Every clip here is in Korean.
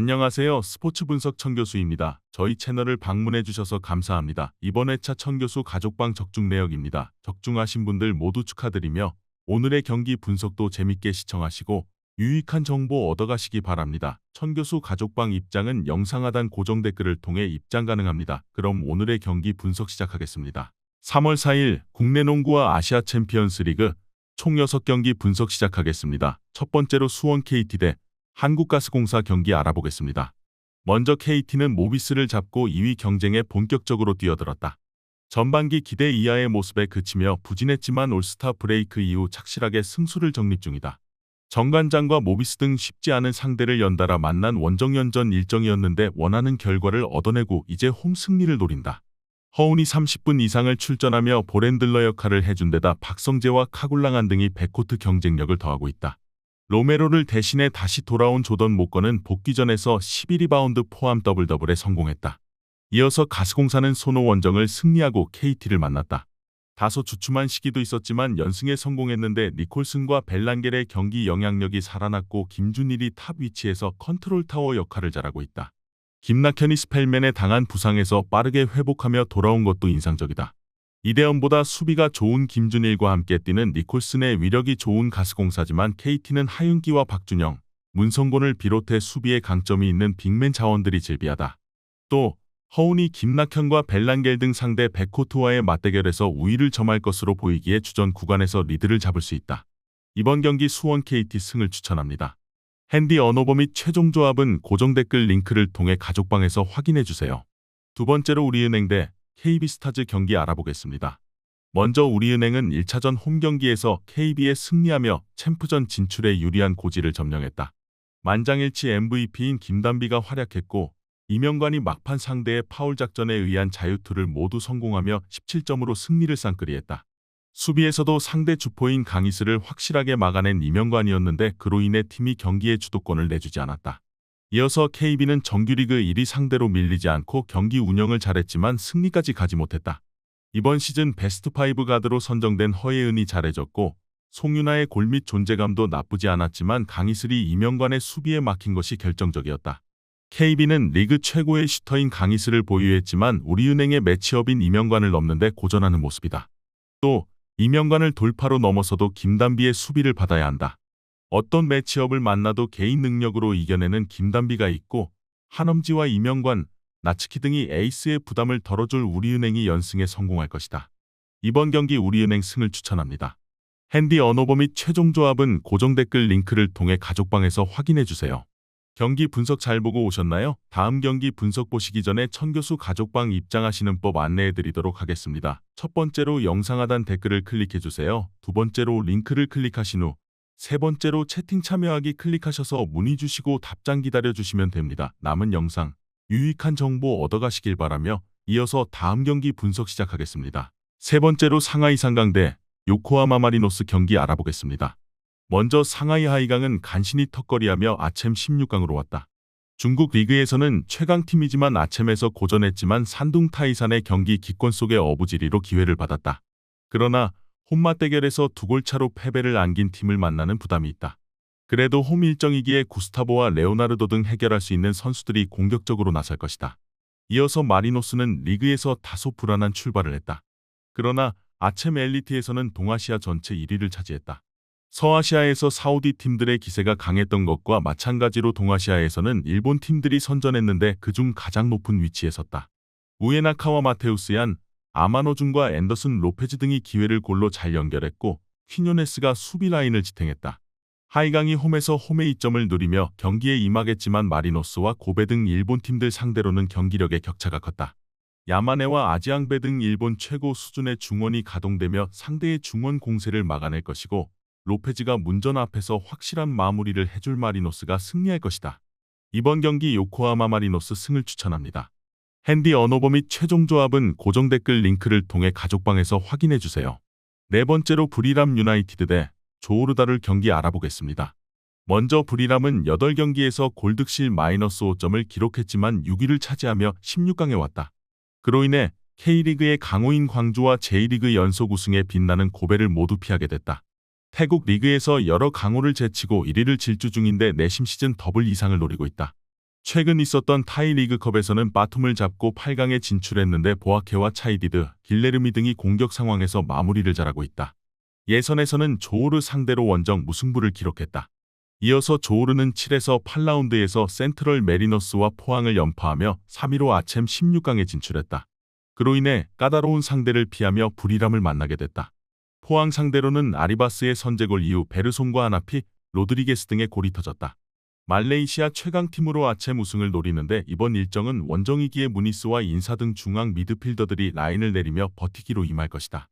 안녕하세요. 스포츠 분석 청 교수입니다. 저희 채널을 방문해 주셔서 감사합니다. 이번 회차 청 교수 가족방 적중 내역입니다. 적중하신 분들 모두 축하드리며 오늘의 경기 분석도 재밌게 시청하시고 유익한 정보 얻어가시기 바랍니다. 천 교수 가족방 입장은 영상 하단 고정 댓글을 통해 입장 가능합니다. 그럼 오늘의 경기 분석 시작하겠습니다. 3월 4일 국내 농구와 아시아 챔피언스 리그 총 6경기 분석 시작하겠습니다. 첫 번째로 수원 KT 대 한국가스공사 경기 알아보겠습니다. 먼저 KT는 모비스를 잡고 2위 경쟁에 본격적으로 뛰어들었다. 전반기 기대 이하의 모습에 그치며 부진했지만 올스타 브레이크 이후 착실하게 승수를 정립 중이다. 정관장과 모비스 등 쉽지 않은 상대를 연달아 만난 원정연전 일정이었는데 원하는 결과를 얻어내고 이제 홈 승리를 노린다. 허운이 30분 이상을 출전하며 보렌들러 역할을 해준 데다 박성재와 카굴랑한 등이 백코트 경쟁력을 더하고 있다. 로메로를 대신해 다시 돌아온 조던 모건은 복귀전에서 11리바운드 포함 더블 더블에 성공했다. 이어서 가스공사는 손호 원정을 승리하고 KT를 만났다. 다소 주춤한 시기도 있었지만 연승에 성공했는데 니콜슨과 벨란겔의 경기 영향력이 살아났고 김준일이 탑 위치에서 컨트롤 타워 역할을 잘하고 있다. 김낙현이 스펠맨에 당한 부상에서 빠르게 회복하며 돌아온 것도 인상적이다. 이대현보다 수비가 좋은 김준일과 함께 뛰는 니콜슨의 위력이 좋은 가스공사지만 KT는 하윤기와 박준영, 문성곤을 비롯해 수비에 강점이 있는 빅맨 자원들이 질비하다. 또 허운이 김낙현과 벨란겔 등 상대 백코트와의 맞대결에서 우위를 점할 것으로 보이기에 주전 구간에서 리드를 잡을 수 있다. 이번 경기 수원 KT 승을 추천합니다. 핸디 언어버 및 최종 조합은 고정 댓글 링크를 통해 가족방에서 확인해 주세요. 두 번째로 우리은행 대 KB스타즈 경기 알아보겠습니다. 먼저 우리은행은 1차전 홈 경기에서 KB에 승리하며 챔프전 진출에 유리한 고지를 점령했다. 만장일치 MVP인 김단비가 활약했고 이명관이 막판 상대의 파울 작전에 의한 자유투를 모두 성공하며 17점으로 승리를 쌍끌이했다. 수비에서도 상대 주포인 강희슬을 확실하게 막아낸 이명관이었는데 그로 인해 팀이 경기의 주도권을 내주지 않았다. 이어서 KB는 정규리그 1위 상대로 밀리지 않고 경기 운영을 잘했지만 승리까지 가지 못했다. 이번 시즌 베스트 5 가드로 선정된 허예은이 잘해줬고 송윤아의 골밑 존재감도 나쁘지 않았지만 강희슬이 이명관의 수비에 막힌 것이 결정적이었다. KB는 리그 최고의 슈터인 강희슬을 보유했지만 우리은행의 매치업인 이명관을 넘는데 고전하는 모습이다. 또 이명관을 돌파로 넘어서도 김단비의 수비를 받아야 한다. 어떤 매치업을 만나도 개인 능력으로 이겨내는 김단비가 있고 한엄지와 이명관, 나츠키 등이 에이스의 부담을 덜어줄 우리은행이 연승에 성공할 것이다. 이번 경기 우리은행 승을 추천합니다. 핸디 언어버 및 최종 조합은 고정 댓글 링크를 통해 가족방에서 확인해 주세요. 경기 분석 잘 보고 오셨나요? 다음 경기 분석 보시기 전에 천교수 가족방 입장하시는 법 안내해 드리도록 하겠습니다. 첫 번째로 영상 하단 댓글을 클릭해 주세요. 두 번째로 링크를 클릭하신 후 세 번째로 채팅 참여하기 클릭하셔서 문의 주시고 답장 기다려 주시면 됩니다. 남은 영상 유익한 정보 얻어가시길 바라며 이어서 다음 경기 분석 시작하겠습니다. 세 번째로 상하이 상강대 요코하마 마리노스 경기 알아보겠습니다. 먼저 상하이 하이강은 간신히 턱걸이하며 아챔 16강으로 왔다. 중국 리그에서는 최강팀이지만 아챔에서 고전했지만 산둥 타이산의 경기 기권 속의 어부지리로 기회를 받았다. 그러나 홈맛 대결에서 두 골 차로 패배를 안긴 팀을 만나는 부담이 있다. 그래도 홈 일정이기에 구스타보와 레오나르도 등 해결할 수 있는 선수들이 공격적으로 나설 것이다. 이어서 마리노스는 리그에서 다소 불안한 출발을 했다. 그러나 아챔 엘리트에서는 동아시아 전체 1위를 차지했다. 서아시아에서 사우디 팀들의 기세가 강했던 것과 마찬가지로 동아시아에서는 일본 팀들이 선전했는데 그중 가장 높은 위치에 섰다. 우에나카와 마테우스 얀, 아마노준과 앤더슨 로페즈 등이 기회를 골로 잘 연결했고 퀴뇨네스가 수비 라인을 지탱했다. 하이강이 홈에서 홈의 이점을 누리며 경기에 임하겠지만 마리노스와 고베 등 일본 팀들 상대로는 경기력의 격차가 컸다. 야마네와 아지앙베 등 일본 최고 수준의 중원이 가동되며 상대의 중원 공세를 막아낼 것이고 로페즈가 문전 앞에서 확실한 마무리를 해줄 마리노스가 승리할 것이다. 이번 경기 요코하마 마리노스 승을 추천합니다. 핸디 언어버 및 최종 조합은 고정 댓글 링크를 통해 가족방에서 확인해 주세요. 네 번째로 브리람 유나이티드 대 조오르다를 경기 알아보겠습니다. 먼저 브리람은 8경기에서 골득실 마이너스 5점을 기록했지만 6위를 차지하며 16강에 왔다. 그로 인해 K리그의 강호인 광주와 J리그 연속 우승에 빛나는 고배를 모두 피하게 됐다. 태국 리그에서 여러 강호를 제치고 1위를 질주 중인데 내심 시즌 더블 이상을 노리고 있다. 최근 있었던 타이 리그컵에서는 바툼을 잡고 8강에 진출했는데 보아케와 차이디드, 길레르미 등이 공격 상황에서 마무리를 잘하고 있다. 예선에서는 조우르 상대로 원정 무승부를 기록했다. 이어서 조우르는 7에서 8라운드에서 센트럴 메리너스와 포항을 연파하며 3위로 아챔 16강에 진출했다. 그로 인해 까다로운 상대를 피하며 불이람을 만나게 됐다. 포항 상대로는 아리바스의 선제골 이후 베르송과 아나피, 로드리게스 등의 골이 터졌다. 말레이시아 최강팀으로 아챔 우승을 노리는데 이번 일정은 원정이기에 무니스와 인사 등 중앙 미드필더들이 라인을 내리며 버티기로 임할 것이다.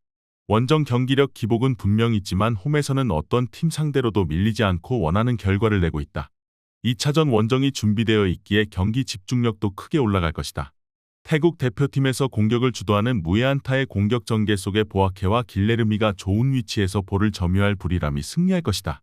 원정 경기력 기복은 분명 있지만 홈에서는 어떤 팀 상대로도 밀리지 않고 원하는 결과를 내고 있다. 2차전 원정이 준비되어 있기에 경기 집중력도 크게 올라갈 것이다. 태국 대표팀에서 공격을 주도하는 무에안타의 공격 전개 속에 보아케와 길레르미가 좋은 위치에서 볼을 점유할 불이람이 승리할 것이다.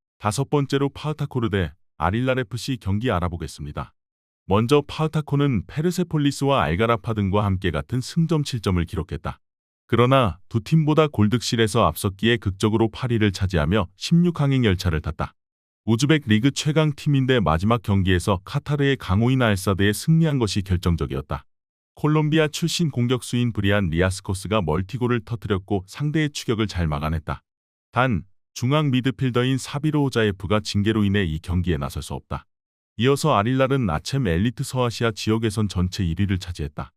다섯 번째로 파우타코르 대 아릴라레프시 경기 알아보겠습니다. 먼저 파우타코는 페르세폴리스와 알가라파 등과 함께 같은 승점 7점을 기록했다. 그러나 두 팀보다 골득실에서 앞섰기에 극적으로 8위를 차지하며 16항행 열차를 탔다. 우즈벡 리그 최강 팀인데 마지막 경기에서 카타르의 강호인 알사드에 승리한 것이 결정적이었다. 콜롬비아 출신 공격수인 브리안 리아스코스가 멀티골을 터뜨렸고 상대의 추격을 잘 막아냈다. 단 중앙 미드필더인 사비로 오자예프가 징계로 인해 이 경기에 나설 수 없다. 이어서 아릴랄은 아챔 엘리트 서아시아 지역에선 전체 1위를 차지했다.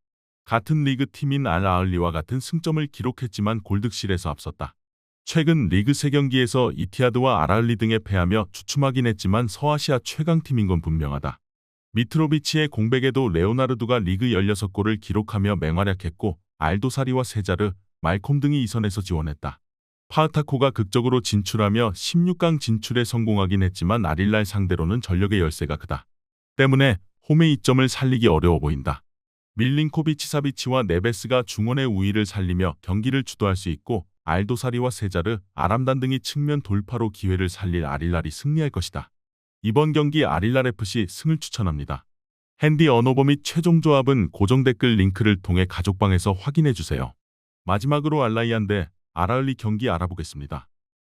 같은 리그 팀인 알 아을리와 같은 승점을 기록했지만 골득실에서 앞섰다. 최근 리그 3경기에서 이티아드와 아랄리 등에 패하며 주춤하긴 했지만 서아시아 최강팀인 건 분명하다. 미트로비치의 공백에도 레오나르도가 리그 16골을 기록하며 맹활약했고 알도사리와 세자르, 말콤 등이 이선에서 지원했다. 파타코가 극적으로 진출하며 16강 진출에 성공하긴 했지만 아릴랄 상대로는 전력의 열세가 크다. 때문에 홈의 이점을 살리기 어려워 보인다. 밀린코비치 사비치와 네베스가 중원의 우위를 살리며 경기를 주도할 수 있고 알도사리와 세자르, 아람단 등이 측면 돌파로 기회를 살릴 아릴랄이 승리할 것이다. 이번 경기 아릴랄 FC 승을 추천합니다. 핸디 언어버 및 최종 조합은 고정 댓글 링크를 통해 가족방에서 확인해 주세요. 마지막으로 알라이안 대 아라을리 경기 알아보겠습니다.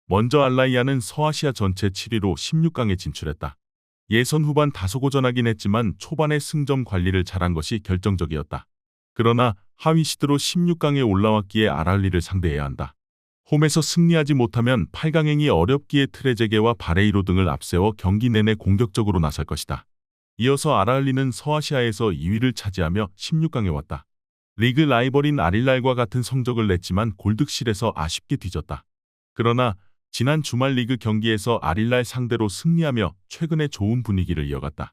먼저 알라이아는 서아시아 전체 7위로 16강에 진출했다. 예선 후반 다소 고전하긴 했지만 초반에 승점 관리를 잘한 것이 결정적이었다. 그러나 하위 시드로 16강에 올라왔기에 아랄리를 상대해야 한다. 홈에서 승리하지 못하면 8강행이 어렵기에 트레제게와 바레이로 등을 앞세워 경기 내내 공격적으로 나설 것이다. 이어서 아랄리는 서아시아에서 2위를 차지하며 16강에 왔다. 리그 라이벌인 아릴랄과 같은 성적을 냈지만 골득실에서 아쉽게 뒤졌다. 그러나 지난 주말 리그 경기에서 아릴랄 상대로 승리하며 최근에 좋은 분위기를 이어갔다.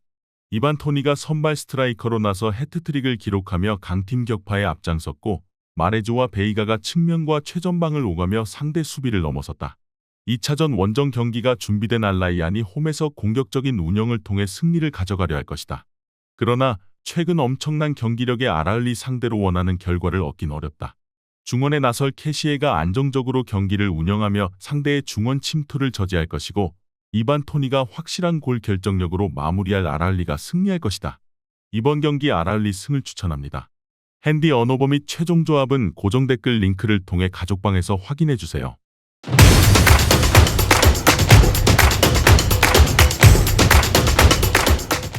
이반 토니가 선발 스트라이커로 나서 해트트릭을 기록하며 강팀 격파에 앞장섰고 마레조와 베이가가 측면과 최전방을 오가며 상대 수비를 넘어섰다. 2차전 원정 경기가 준비된 알라이안이 홈에서 공격적인 운영을 통해 승리를 가져가려 할 것이다. 그러나 최근 엄청난 경기력의 아랄리 상대로 원하는 결과를 얻긴 어렵다. 중원에 나설 캐시에가 안정적으로 경기를 운영하며 상대의 중원 침투를 저지할 것이고 이반 토니가 확실한 골 결정력으로 마무리할 아랄리가 승리할 것이다. 이번 경기 아랄리 승을 추천합니다. 핸디 언어버 및 최종 조합은 고정 댓글 링크를 통해 가족방에서 확인해 주세요.